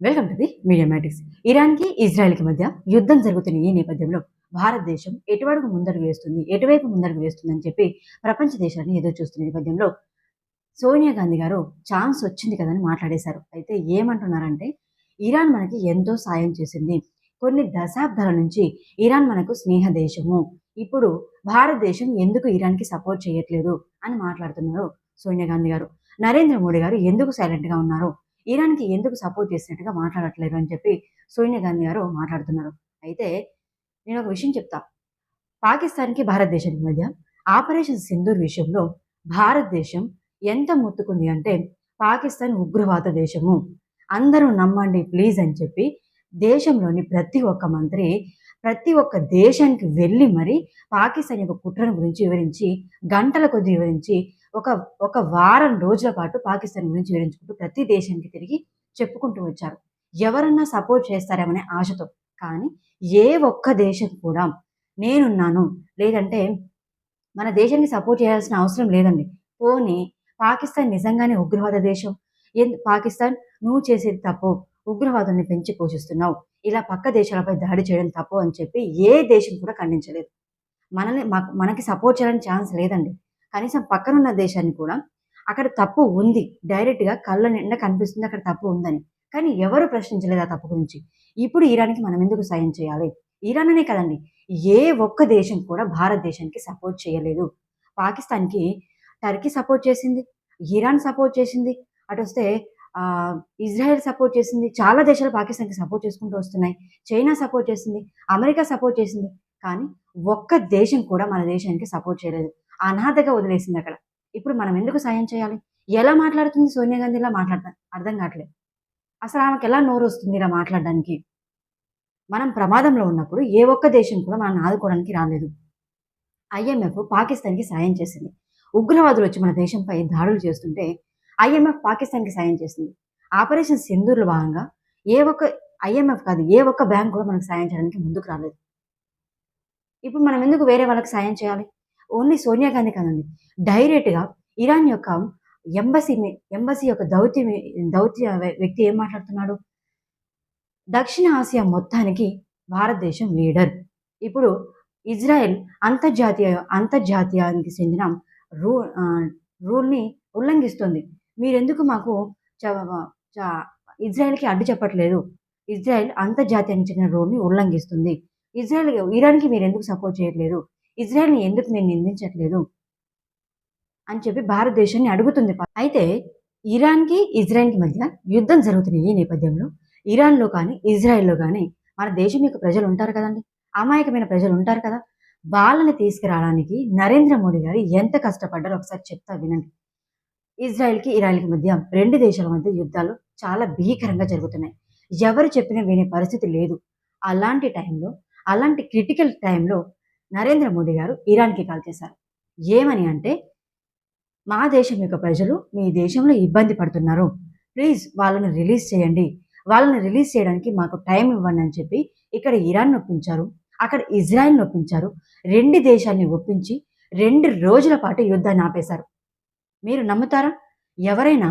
Welcome to the media matics ఇరాన్కి ఇజ్రాయెల్కి మధ్య యుద్ధం జరుగుతున్న ఈ నేపథ్యంలో భారతదేశం ఎటువడుగు ముందడుగు వేస్తుంది ఎటువైపు ముందడుగు వేస్తుందని చెప్పి ప్రపంచ దేశాన్ని ఎదురు చూస్తున్న నేపథ్యంలో సోనియా గాంధీ గారు ఛాన్స్ వచ్చింది కదని మాట్లాడేశారు. అయితే ఏమంటున్నారంటే ఇరాన్ మనకి ఎంతో సాయం చేసింది. కొన్ని దశాబ్దాల నుంచి ఇరాన్ మనకు స్నేహ దేశము ఇప్పుడు భారతదేశం ఎందుకు ఇరాన్కి సపోర్ట్ చేయట్లేదు అని మాట్లాడుతున్నారు సోనియా గాంధీ గారు. నరేంద్ర మోడీ గారు ఎందుకు సైలెంట్గా ఉన్నారు? ఇరాన్కి ఎందుకు సపోర్ట్ చేసినట్టుగా మాట్లాడట్లేదు అని చెప్పి సోనియా గాంధీ గారు మాట్లాడుతున్నారు. అయితే నేను ఒక విషయం చెప్తా. పాకిస్తాన్కి భారతదేశానికి మధ్య ఆపరేషన్ సింధూర్ విషయంలో భారతదేశం ఎంత ముత్తుకుంది అంటే పాకిస్తాన్ ఉగ్రవాద దేశము. అందరూ నమ్మండి ప్లీజ్ అని చెప్పి దేశంలోని ప్రతి ఒక్క మంత్రి ప్రతి ఒక్క దేశానికి వెళ్ళి మరి పాకిస్తాన్ యొక్క కుట్రను గురించి వివరించి గంటల కొద్ది వివరించి ఒక ఒక వారం రోజుల పాటు పాకిస్తాన్ గురించి వివరించుకుంటూ ప్రతి దేశానికి తిరిగి చెప్పుకుంటూ వచ్చారు. ఎవరన్నా సపోర్ట్ చేస్తారేమనే ఆశతో. కానీ ఏ ఒక్క దేశం కూడా నేనున్నాను లేదంటే మన దేశానికి సపోర్ట్ చేయాల్సిన అవసరం లేదండి. పోనీ పాకిస్తాన్ నిజంగానే ఉగ్రవాద దేశం? ఎందు పాకిస్తాన్ నువ్వు చేసేది తప్పు ఉగ్రవాదాన్ని పెంచి పోషిస్తున్నావు. ఇలా పక్క దేశాలపై దాడి చేయడం తప్పు అని చెప్పి ఏ దేశం కూడా ఖండించలేదు. మనల్ని మనకి సపోర్ట్ చేయడానికి ఛాన్స్ లేదండి. కనీసం పక్కనున్న దేశాన్ని కూడా అక్కడ తప్పు ఉంది. డైరెక్ట్గా కళ్ళ నిండా కనిపిస్తుంది అక్కడ తప్పు ఉందని. కానీ ఎవరు ప్రశ్నించలేదు ఆ తప్పు గురించి? ఇప్పుడు ఇరాన్కి మనం ఎందుకు సాయం చేయాలి? ఇరాన్ అనే కదండి. ఏ ఒక్క దేశం కూడా భారతదేశానికి సపోర్ట్ చేయలేదు. పాకిస్తాన్కి టర్కీ సపోర్ట్ చేసింది. ఇరాన్ సపోర్ట్ చేసింది. అటు వస్తే ఇజ్రాయెల్ సపోర్ట్ చేసింది. చాలా దేశాలు పాకిస్తాన్కి సపోర్ట్ చేసుకుంటూ వస్తున్నాయి. చైనా సపోర్ట్ చేసింది. అమెరికా సపోర్ట్ చేసింది. కానీ ఒక్క దేశం కూడా మన దేశానికి సపోర్ట్ చేయలేదు. అనాథగా వదిలేసింది అక్కడ. ఇప్పుడు మనం ఎందుకు సాయం చేయాలి? ఎలా మాట్లాడుతుంది సోనియా గాంధీ ఇలా మాట్లాడతాం. అర్థం కావట్లేదు. అసలు ఆమెకి ఎలా నోరు వస్తుంది ఇలా మాట్లాడడానికి? మనం ప్రమాదంలో ఉన్నప్పుడు ఏ ఒక్క దేశం కూడా మనం ఆదుకోవడానికి రాలేదు. ఐఎంఎఫ్ పాకిస్తాన్కి సాయం చేసింది. ఉగ్రవాదులు వచ్చి మన దేశంపై దాడులు చేస్తుంటే ఐఎంఎఫ్ పాకిస్తాన్కి సాయం చేసింది. ఆపరేషన్ సింధూర్లో భాగంగా ఏ ఒక్క ఐఎంఎఫ్ కాదు ఏ ఒక్క బ్యాంక్ కూడా మనకు సాయం చేయడానికి ముందుకు రాలేదు. ఇప్పుడు మనం ఎందుకు వేరే వాళ్ళకి సాయం చేయాలి? ఓన్లీ సోనియా గాంధీ కాదండి. డైరెక్ట్గా ఇరాన్ యొక్క ఎంబసీ ఎంబసీ యొక్క దౌత్య దౌత్య వ్యక్తి ఏం మాట్లాడుతున్నాడు? దక్షిణ ఆసియా మొత్తానికి భారతదేశం లీడర్. ఇప్పుడు ఇజ్రాయెల్ అంతర్జాతీయ అంతర్జాతీయానికి చెందిన రూ రూల్ని ఉల్లంఘిస్తుంది. మీరెందుకు మాకు ఇజ్రాయెల్కి అడ్డు చెప్పట్లేదు? ఇజ్రాయెల్ అంతర్జాతీయానికి చెందిన రూల్ని ఉల్లంఘిస్తుంది. ఇజ్రాయెల్ ఇరాన్కి మీరు ఎందుకు సపోర్ట్ చేయట్లేదు? ఇజ్రాయెల్ని ఎందుకు నేను నిందించట్లేదు? అని చెప్పి భారతదేశాన్ని అడుగుతుంది అయితే ఇరాన్కి ఇజ్రాయెల్కి మధ్య యుద్ధం జరుగుతున్న ఈ నేపథ్యంలో. ఇరాన్లో కానీ ఇజ్రాయెల్లో కానీ మన దేశం యొక్క ప్రజలు ఉంటారు కదండి. అమాయకమైన ప్రజలు ఉంటారు కదా. వాళ్ళని తీసుకురావడానికి నరేంద్ర మోడీ గారు ఎంత కష్టపడ్డారో ఒకసారి చెప్తా వినండి. ఇజ్రాయెల్కి ఇరాన్కి మధ్య రెండు దేశాల మధ్య యుద్ధాలు చాలా భీకరంగా జరుగుతున్నాయి. ఎవరు చెప్పినా వినే పరిస్థితి లేదు. అలాంటి టైంలో అలాంటి క్రిటికల్ టైంలో నరేంద్ర మోడీ గారు ఇరాన్కి కాల్ చేశారు. ఏమని అంటే మా దేశం యొక్క ప్రజలు మీ దేశంలో ఇబ్బంది పడుతున్నారు. ప్లీజ్ వాళ్ళని రిలీజ్ చేయండి. వాళ్ళని రిలీజ్ చేయడానికి మాకు టైం ఇవ్వండి అని చెప్పి ఇక్కడ ఇరాన్ ఒప్పించారు. అక్కడ ఇజ్రాయెల్ ఒప్పించారు. రెండు దేశాన్ని ఒప్పించి రెండు రోజుల పాటు యుద్ధాన్ని ఆపేశారు. మీరు నమ్ముతారా? ఎవరైనా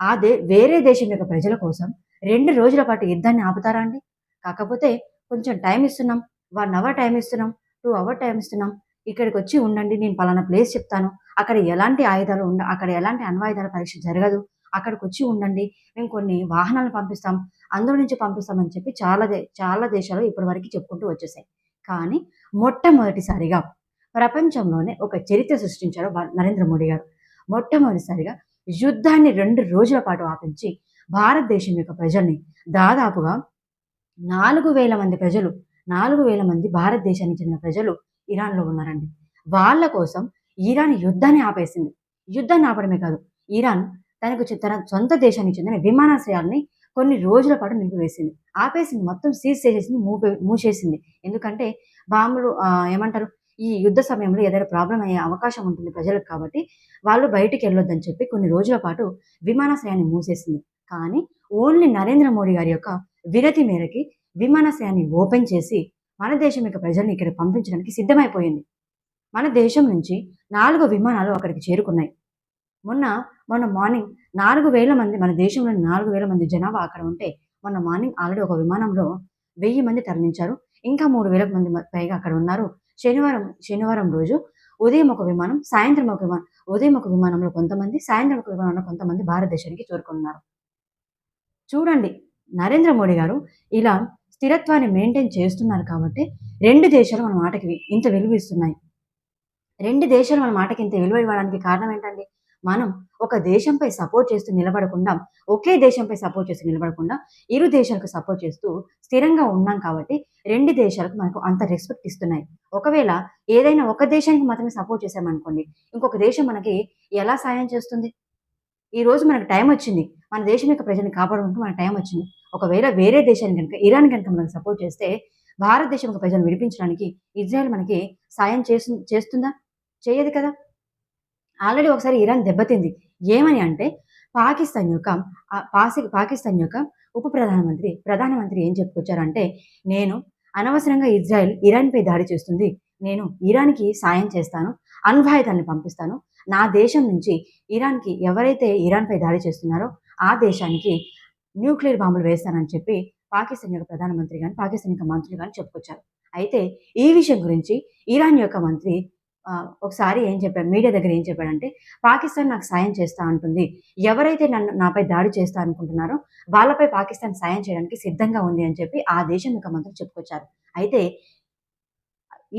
ఆ దే వేరే దేశం యొక్క ప్రజల కోసం రెండు రోజుల పాటు యుద్ధాన్ని ఆపుతారా అండి? కాకపోతే కొంచెం టైం ఇస్తున్నాం. వన్ అవర్ టైం ఇస్తున్నాం. టూ అవర్ టైం ఇస్తున్నాం. ఇక్కడికి వచ్చి ఉండండి నేను పలానా ప్లేస్ చెప్తాను. అక్కడ ఎలాంటి ఆయుధాలు ఉండ అక్కడ ఎలాంటి అణ్వాయుధాల పరీక్ష జరగదు. అక్కడికి వచ్చి ఉండండి. మేము కొన్ని వాహనాలు పంపిస్తాం. అందులో నుంచి పంపిస్తామని చెప్పి చాలా దే చాలా దేశాలు ఇప్పటి వరకు చెప్పుకుంటూ వచ్చేసాయి. కానీ మొట్టమొదటిసారిగా ప్రపంచంలోనే ఒక చరిత్ర సృష్టించారు నరేంద్ర మోడీ గారు. మొట్టమొదటిసారిగా యుద్ధాన్ని రెండు రోజుల పాటు ఆపించి భారతదేశం యొక్క ప్రజల్ని దాదాపుగా నాలుగు వేల మంది ప్రజలు నాలుగు వేల మంది భారతదేశానికి చెందిన ప్రజలు ఇరాన్లో ఉన్నారండి. వాళ్ళ కోసం ఇరాన్ యుద్ధాన్ని ఆపేసింది. యుద్ధాన్ని ఆపడమే కాదు ఇరాన్ తనకు తన సొంత దేశానికి చెందిన విమానాశ్రయాల్ని కొన్ని రోజుల పాటు నిలిపివేసింది. ఆపేసింది మొత్తం సీజ్ చేసేసింది మూపే మూసేసింది. ఎందుకంటే బాంబులు ఏమంటారు ఈ యుద్ధ సమయంలో ఏదైనా ప్రాబ్లం అయ్యే అవకాశం ఉంటుంది ప్రజలకు కాబట్టి వాళ్ళు బయటికి వెళ్ళొద్దని చెప్పి కొన్ని రోజుల పాటు విమానాశ్రయాన్ని మూసేసింది. కానీ ఓన్లీ నరేంద్ర మోడీ గారి యొక్క విరతి మేరకి విమానాశ్రయాన్ని ఓపెన్ చేసి మన దేశం యొక్క ప్రజల్ని ఇక్కడ పంపించడానికి సిద్ధమైపోయింది. మన దేశం నుంచి నాలుగు విమానాలు అక్కడికి చేరుకున్నాయి. మొన్న మొన్న మార్నింగ్ నాలుగు వేల మంది మన దేశంలోని నాలుగు వేల మంది జనాభా అక్కడ ఉంటే మొన్న మార్నింగ్ ఆల్రెడీ ఒక విమానంలో వెయ్యి మంది తరలించారు. ఇంకా మూడు వేల మంది పైగా అక్కడ ఉన్నారు. శనివారం శనివారం రోజు ఉదయం ఒక విమానం సాయంత్రం ఒక విమానం ఉదయం ఒక విమానంలో కొంతమంది సాయంత్రం ఒక విమానంలో కొంతమంది భారతదేశానికి చేరుకున్నారు. చూడండి నరేంద్ర మోడీ గారు ఇలా స్థిరత్వాన్ని మెయింటైన్ చేస్తున్నారు కాబట్టి రెండు దేశాలు మన మాటకి ఇంత విలువ ఇస్తున్నాయి. రెండు దేశాలు మన మాటకి ఇంత విలువ ఇవ్వడానికి కారణం ఏంటండి? మనం ఒక దేశంపై సపోర్ట్ చేస్తూ నిలబడకుండా ఒకే దేశంపై సపోర్ట్ చేస్తూ నిలబడకుండా ఇరు దేశాలకు సపోర్ట్ చేస్తూ స్థిరంగా ఉన్నాం కాబట్టి రెండు దేశాలకు మనకు అంత రెస్పెక్ట్ ఇస్తున్నాయి. ఒకవేళ ఏదైనా ఒక దేశానికి మాత్రమే సపోర్ట్ చేసామనుకోండి ఇంకొక దేశం మనకి ఎలా సాయం చేస్తుంది? ఈ రోజు మనకు టైం వచ్చింది. మన దేశం యొక్క ప్రజల్ని కాపాడుకుంటూ మన టైం వచ్చింది. ఒకవేళ వేరే దేశాన్ని కనుక ఇరాన్ కనుక మనకు సపోర్ట్ చేస్తే భారతదేశం యొక్క ప్రజలను విడిపించడానికి ఇజ్రాయెల్ మనకి సాయం చేసు చేస్తుందా? చేయదు కదా. ఆల్రెడీ ఒకసారి ఇరాన్ దెబ్బతింది. ఏమని అంటే పాకిస్తాన్ యొక్క పాసి పాకిస్తాన్ యొక్క ఉప ప్రధానమంత్రి ప్రధానమంత్రి ఏం చెప్పుకొచ్చారంటే నేను అనవసరంగా ఇజ్రాయెల్ ఇరాన్పై దాడి చేస్తుంది. నేను ఇరాన్కి సాయం చేస్తాను. అణ్వాయుధాన్ని పంపిస్తాను. నా దేశం నుంచి ఇరాన్కి ఎవరైతే ఇరాన్పై దాడి చేస్తున్నారో ఆ దేశానికి న్యూక్లియర్ బాంబులు వేస్తానని చెప్పి పాకిస్తాన్ యొక్క ప్రధానమంత్రి కానీ పాకిస్తాన్ యొక్క మంత్రులు కానీ చెప్పుకొచ్చారు. అయితే ఈ విషయం గురించి ఇరాన్ యొక్క మంత్రి ఒకసారి ఏం చెప్పాడు మీడియా దగ్గర ఏం చెప్పాడంటే పాకిస్తాన్ నాకు సాయం చేస్తా అంటుంది. ఎవరైతే నన్ను నాపై దాడి చేస్తా అనుకుంటున్నారో వాళ్ళపై పాకిస్తాన్ సాయం చేయడానికి సిద్ధంగా ఉంది అని చెప్పి ఆ దేశం యొక్క మంత్రులు చెప్పుకొచ్చారు. అయితే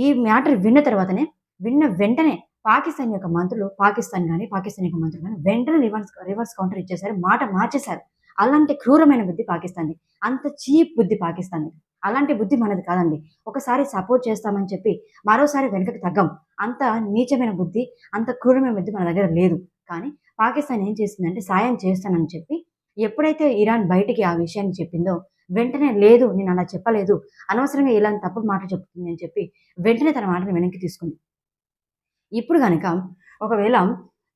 ఈ మ్యాటర్ విన్న తర్వాతనే విన్న వెంటనే పాకిస్తాన్ యొక్క మంత్రులు పాకిస్తాన్ కానీ పాకిస్తాన్ యొక్క మంత్రులు కానీ వెంటనే రివర్స్ రివర్స్ కౌంటర్ ఇచ్చేసారు మాట మార్చేశారు. అలాంటి క్రూరమైన బుద్ధి పాకిస్తాన్ది. అంత చీప్ బుద్ధి పాకిస్తాన్ది. అలాంటి బుద్ధి మనది కాదండి. ఒకసారి సపోర్ట్ చేస్తామని చెప్పి మరోసారి వెనుకకు తగ్గం. అంత నీచమైన బుద్ధి అంత క్రూరమైన బుద్ధి మన దగ్గర లేదు. కానీ పాకిస్తాన్ ఏం చేసిందంటే సాయం చేస్తానని చెప్పి ఎప్పుడైతే ఇరాన్ బయటికి ఆ విషయాన్ని చెప్పిందో వెంటనే లేదు నేను అలా చెప్పలేదు అనవసరంగా ఇలాంటి తప్పు మాట చెప్తుంది అని చెప్పి వెంటనే తన మాటను వెనక్కి తీసుకుంది. ఇప్పుడు కనుక ఒకవేళ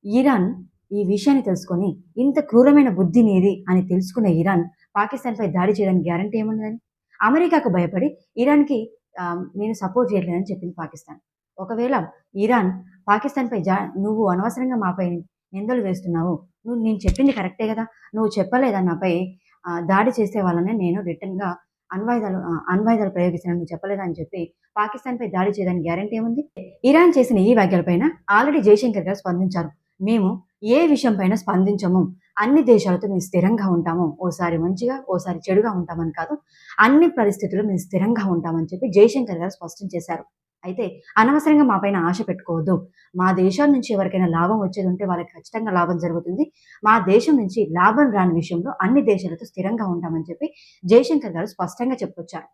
ఇరాన్ ఈ విషయాన్ని తెలుసుకొని ఇంత క్రూరమైన బుద్ధి నీది అని తెలుసుకున్న ఇరాన్ పాకిస్తాన్పై దాడి చేయడానికి గ్యారంటీ ఏమున్నదని అమెరికాకు భయపడి ఇరాన్కి నేను సపోర్ట్ చేయలేదని చెప్పింది పాకిస్తాన్. ఒకవేళ ఇరాన్ పాకిస్తాన్పై జా నువ్వు అనవసరంగా మాపై నిందలు వేస్తున్నావు నువ్వు నేను చెప్పింది కరెక్టే కదా? నువ్వు చెప్పలేదా నాపై దాడి చేసే వాళ్ళనే నేను రిటర్న్గా అణ్వాయుధాలు అణ్వాయుధాలు ప్రయోగిస్తానని నువ్వు చెప్పలేదని చెప్పి పాకిస్తాన్పై దాడి చేయడానికి గ్యారంటీ ఏముంది? ఇరాన్ చేసిన ఈ వ్యాఖ్యలపైన ఆల్రెడీ జయశంకర్ గారు స్పందించారు. మేము ఏ విషయం పైన స్పందించము. అన్ని దేశాలతో మేము స్థిరంగా ఉంటాము. ఓసారి మంచిగా ఓసారి చెడుగా ఉంటామని కాదు. అన్ని పరిస్థితుల్లో మేము స్థిరంగా ఉంటామని చెప్పి జయశంకర్ గారు స్పష్టం చేశారు. అయితే అనవసరంగా మా పైన ఆశ పెట్టుకోవద్దు. మా దేశం నుంచి ఎవరికైనా లాభం వచ్చేది ఉంటే వాళ్ళకి ఖచ్చితంగా లాభం జరుగుతుంది. మా దేశం నుంచి లాభం రాని విషయంలో అన్ని దేశాలతో స్థిరంగా ఉంటామని చెప్పి జయశంకర్ గారు స్పష్టంగా చెప్పొచ్చారు